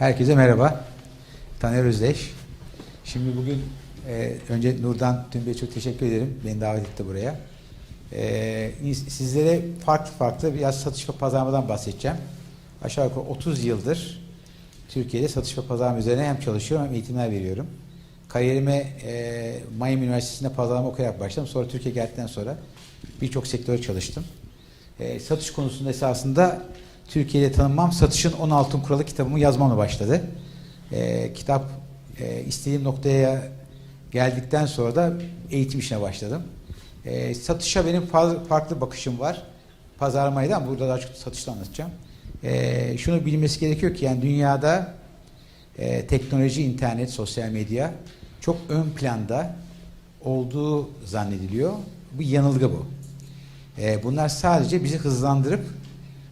Herkese merhaba. Taner Özdeş. Şimdi bugün e, önce Nurdan Tünbey'e çok teşekkür ederim. Beni davet etti buraya. E, sizlere farklı farklı biraz satış ve pazarlamadan bahsedeceğim. Aşağı yukarı 30 yıldır Türkiye'de satış ve pazarlama üzerine hem çalışıyorum hem eğitimler veriyorum. Kariyerime e, Miami Üniversitesi'nde pazarlama okuyarak başladım. Sonra Türkiye'ye geldikten sonra birçok sektörde çalıştım. E, satış konusunda esasında Türkiye'de tanınmam satışın 16 kuralı kitabımı yazmamla başladı. E, kitap e, istediğim noktaya geldikten sonra da eğitim işine başladım. E, satışa benim farklı bakışım var. Pazarlamayı da burada daha çok satışta anlatacağım. E, şunu bilmesi gerekiyor ki yani dünyada e, teknoloji, internet, sosyal medya çok ön planda olduğu zannediliyor. Bu yanılgı bu. E, bunlar sadece bizi hızlandırıp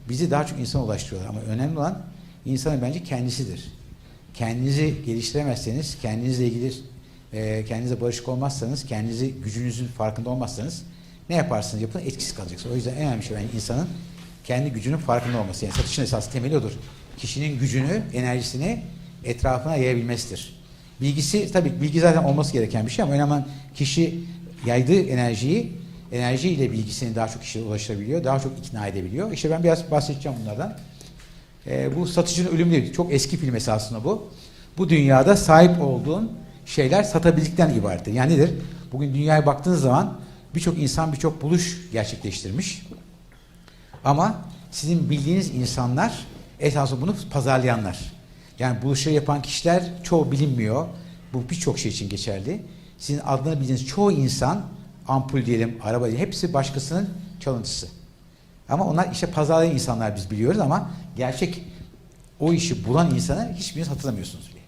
bizi daha çok insana ulaştırıyorlar. Ama önemli olan insanın bence kendisidir. Kendinizi geliştiremezseniz, kendinizle ilgili e, kendinize barışık olmazsanız, kendinizi gücünüzün farkında olmazsanız ne yaparsınız yapın etkisiz kalacaksınız. O yüzden en önemli şey bence insanın kendi gücünün farkında olması. Yani satışın esas temeli odur. Kişinin gücünü, enerjisini etrafına yayabilmesidir. Bilgisi, tabii bilgi zaten olması gereken bir şey ama önemli kişi yaydığı enerjiyi, enerjiyle bilgisini daha çok kişiye ulaştırabiliyor, daha çok ikna edebiliyor. İşte ben biraz bahsedeceğim bunlardan. Ee, bu satıcının ölümü değil, çok eski film esasında bu. Bu dünyada sahip olduğun şeyler satabildikten ibarettir. Yani nedir? Bugün dünyaya baktığınız zaman birçok insan birçok buluş gerçekleştirmiş. Ama sizin bildiğiniz insanlar esasında bunu pazarlayanlar. Yani buluşları yapan kişiler çoğu bilinmiyor. Bu birçok şey için geçerli. Sizin adını bildiğiniz çoğu insan ampul diyelim, araba diyelim hepsi başkasının çalıntısı. Ama onlar işte pazarlayan insanlar biz biliyoruz ama gerçek o işi bulan insanı hiçbiriniz hatırlamıyorsunuz bile.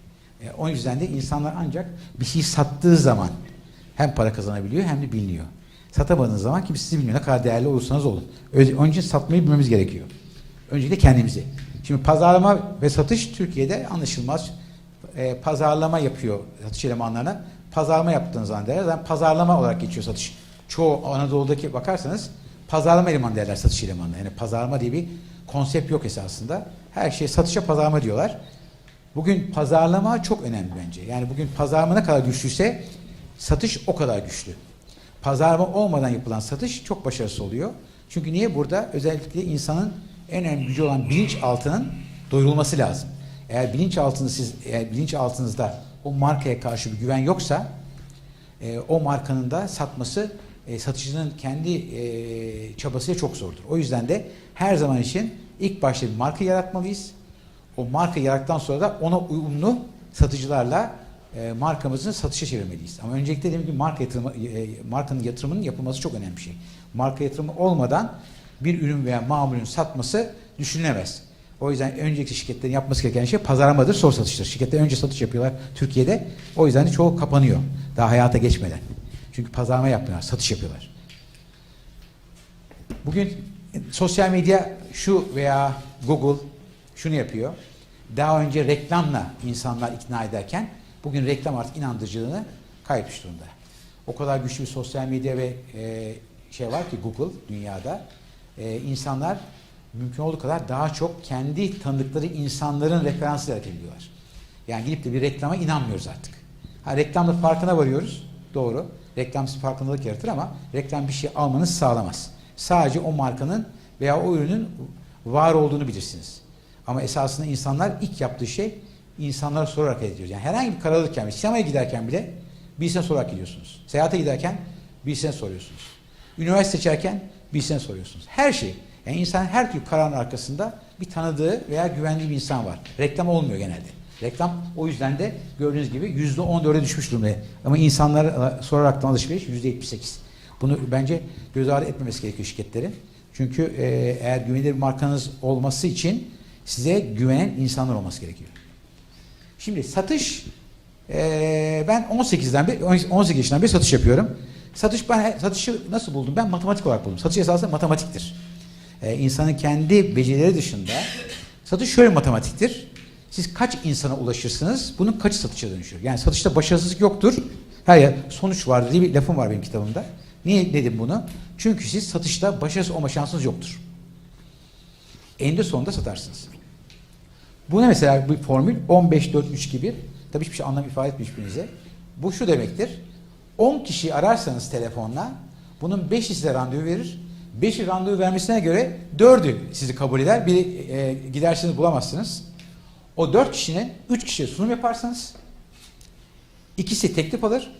E, o yüzden de insanlar ancak bir şey sattığı zaman hem para kazanabiliyor hem de biliniyor. Satamadığınız zaman kimse sizi bilmiyor. Ne kadar değerli olursanız olun. Öyle- Onun satmayı bilmemiz gerekiyor. Öncelikle kendimizi. Şimdi pazarlama ve satış Türkiye'de anlaşılmaz. E, pazarlama yapıyor satış elemanlarına. Pazarlama yaptığınız zaman derler. Zaten pazarlama olarak geçiyor satış. Çoğu Anadolu'daki bakarsanız pazarlama elemanı derler satış elemanı. Yani pazarlama diye bir konsept yok esasında. Her şey satışa pazarlama diyorlar. Bugün pazarlama çok önemli bence. Yani bugün pazarlama ne kadar güçlüyse satış o kadar güçlü. Pazarlama olmadan yapılan satış çok başarısız oluyor. Çünkü niye burada? Özellikle insanın en önemli gücü olan bilinçaltının doyurulması lazım. Eğer bilinçaltını siz eğer bilinçaltınızda o markaya karşı bir güven yoksa e, o markanın da satması e, satıcının kendi e, çabasıyla çok zordur. O yüzden de her zaman için ilk başta bir marka yaratmalıyız. O marka yarattıktan sonra da ona uyumlu satıcılarla e, markamızı satışa çevirmeliyiz. Ama öncelikle dediğim gibi marka yatırımı, e, markanın yatırımının yapılması çok önemli bir şey. Marka yatırımı olmadan bir ürün veya mamulün satması düşünülemez. O yüzden önceki şirketlerin yapması gereken şey pazarlamadır, sonra satıştır. Şirketler önce satış yapıyorlar Türkiye'de. O yüzden de çoğu kapanıyor. Daha hayata geçmeden. Çünkü pazarlama yapmıyorlar, satış yapıyorlar. Bugün e, sosyal medya şu veya Google şunu yapıyor. Daha önce reklamla insanlar ikna ederken bugün reklam artık inandırıcılığını kaybetmiş durumda. O kadar güçlü bir sosyal medya ve e, şey var ki Google dünyada e, insanlar mümkün olduğu kadar daha çok kendi tanıdıkları insanların referansıyla hareket ediyorlar. Yani gidip de bir reklama inanmıyoruz artık. Ha, reklamda farkına varıyoruz. Doğru. Reklam farkındalık yaratır ama reklam bir şey almanızı sağlamaz. Sadece o markanın veya o ürünün var olduğunu bilirsiniz. Ama esasında insanlar ilk yaptığı şey insanlara sorarak hareket ediyor. Yani herhangi bir karar alırken, sinemaya giderken bile birisine sorarak gidiyorsunuz. Seyahate giderken birisine soruyorsunuz. Üniversite seçerken birisine soruyorsunuz. Her şey. Yani insan her türlü kararın arkasında bir tanıdığı veya güvendiği bir insan var. Reklam olmuyor genelde. Reklam o yüzden de gördüğünüz gibi yüzde on dörde düşmüş durumda. Ama insanlara soraraktan alışveriş yüzde yetmiş sekiz. Bunu bence göz ardı etmemesi gerekiyor şirketlerin. Çünkü e, eğer güvenilir bir markanız olması için size güvenen insanlar olması gerekiyor. Şimdi satış e, ben 18'den beri 18 yaşından beri satış yapıyorum. Satış ben satışı nasıl buldum? Ben matematik olarak buldum. Satış esasında matematiktir. E, insanın kendi becerileri dışında satış şöyle matematiktir. Siz kaç insana ulaşırsınız? Bunun kaçı satışa dönüşür? Yani satışta başarısızlık yoktur. Her yer sonuç vardır diye bir lafım var benim kitabımda. Niye dedim bunu? Çünkü siz satışta başarısız olma şansınız yoktur. Eninde sonunda satarsınız. Bu ne mesela bir formül 15 4 3 gibi. Tabii hiçbir şey anlam ifade etmiyor hiçbirinize. Bu şu demektir. 10 kişi ararsanız telefonla bunun 5'i size randevu verir. 5'i randevu vermesine göre 4'ü sizi kabul eder. Biri e, gidersiniz bulamazsınız. O 4 kişinin 3 kişiye sunum yaparsanız ikisi teklif alır.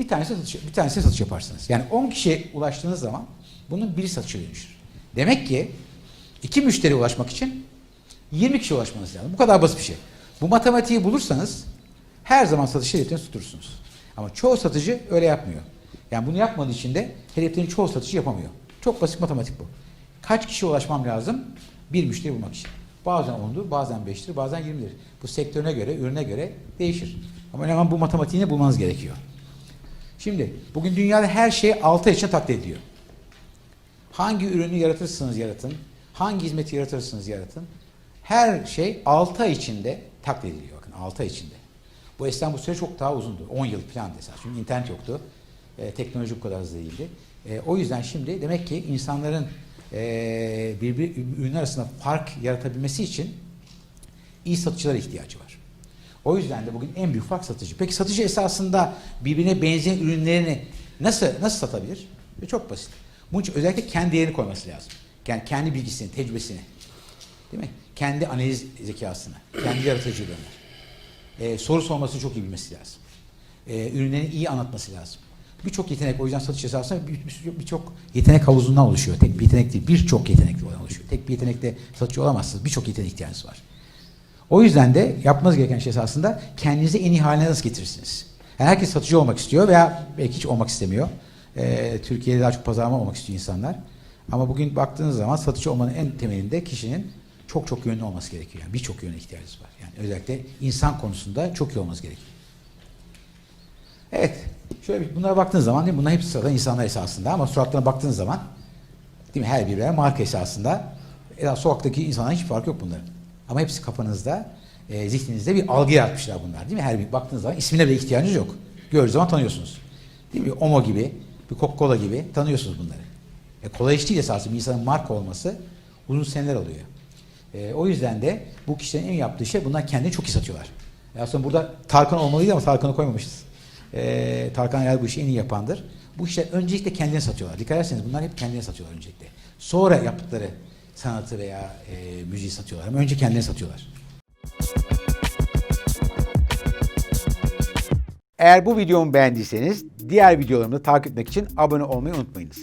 Bir tanesi satış, bir tanesi satış yaparsınız. Yani 10 kişiye ulaştığınız zaman bunun biri satışa dönüşür. Demek ki iki müşteriye ulaşmak için 20 kişiye ulaşmanız lazım. Bu kadar basit bir şey. Bu matematiği bulursanız her zaman satış hedeflerini tutursunuz. Ama çoğu satıcı öyle yapmıyor. Yani bunu yapmadığı için de hedeflerin çoğu satıcı yapamıyor. Çok basit matematik bu. Kaç kişiye ulaşmam lazım? Bir müşteri bulmak için. Bazen 10'dur, bazen 5'tir, bazen 20'dir. Bu sektörüne göre, ürüne göre değişir. Ama olan bu matematiğini bulmanız gerekiyor. Şimdi bugün dünyada her şey 6 ay içinde taklit ediliyor. Hangi ürünü yaratırsınız yaratın, hangi hizmeti yaratırsınız yaratın. Her şey 6 ay içinde taklit ediliyor. Bakın 6 ay içinde. Bu bu süre çok daha uzundu. 10 yıl falan esas. Çünkü internet yoktu. E, teknoloji bu kadar hızlı değildi. E, o yüzden şimdi demek ki insanların e, birbir ürünler arasında fark yaratabilmesi için iyi satıcılara ihtiyacı var. O yüzden de bugün en büyük fark satıcı. Peki satıcı esasında birbirine benzeyen ürünlerini nasıl nasıl satabilir? E çok basit. Bunun için özellikle kendi yerini koyması lazım. Yani kendi bilgisini, tecrübesini. Değil mi? Kendi analiz zekasını, kendi yaratıcılığını. E, soru sormasını çok iyi bilmesi lazım. E, ürünlerini iyi anlatması lazım. Birçok yetenek o yüzden satış esasında bir- bir- birçok yetenek havuzundan oluşuyor. Tek bir yetenek değil, birçok yetenekli oluşuyor. Tek bir yetenekle satıcı olamazsınız. Birçok yetenek ihtiyacınız var. O yüzden de yapmanız gereken şey esasında kendinizi en iyi haline nasıl getirirsiniz? Yani herkes satıcı olmak istiyor veya belki hiç olmak istemiyor. Ee, Türkiye'de daha çok pazarlama olmak istiyor insanlar. Ama bugün baktığınız zaman satıcı olmanın en temelinde kişinin çok çok yönlü olması gerekiyor. Yani birçok yöne ihtiyacınız var. Yani özellikle insan konusunda çok iyi olması gerekiyor. Evet. Şöyle bir bunlara baktığınız zaman değil mi? Bunlar hepsi sıradan insanlar esasında ama suratlarına baktığınız zaman değil mi? Her biri marka esasında. E, sokaktaki insanların hiç farkı yok bunların. Ama hepsi kafanızda, e, zihninizde bir algı yaratmışlar bunlar değil mi? Her bir baktığınız zaman ismine bile ihtiyacınız yok. Gördüğünüz zaman tanıyorsunuz. Değil mi? Omo gibi, bir Coca-Cola gibi tanıyorsunuz bunları. E, kolay iş değil esasında bir insanın marka olması uzun seneler alıyor. E, o yüzden de bu kişilerin en yaptığı şey bunlar kendini çok iyi satıyorlar. E, aslında burada Tarkan olmalıydı ama Tarkan'ı koymamışız. E, Tarkan herhalde bu işi en iyi yapandır. Bu işler öncelikle kendini satıyorlar. Dikkat ederseniz bunlar hep kendini satıyorlar öncelikle. Sonra yaptıkları sanatı veya e, müziği satıyorlar. Ama önce kendini satıyorlar. Eğer bu videomu beğendiyseniz diğer videolarımı da takip etmek için abone olmayı unutmayınız.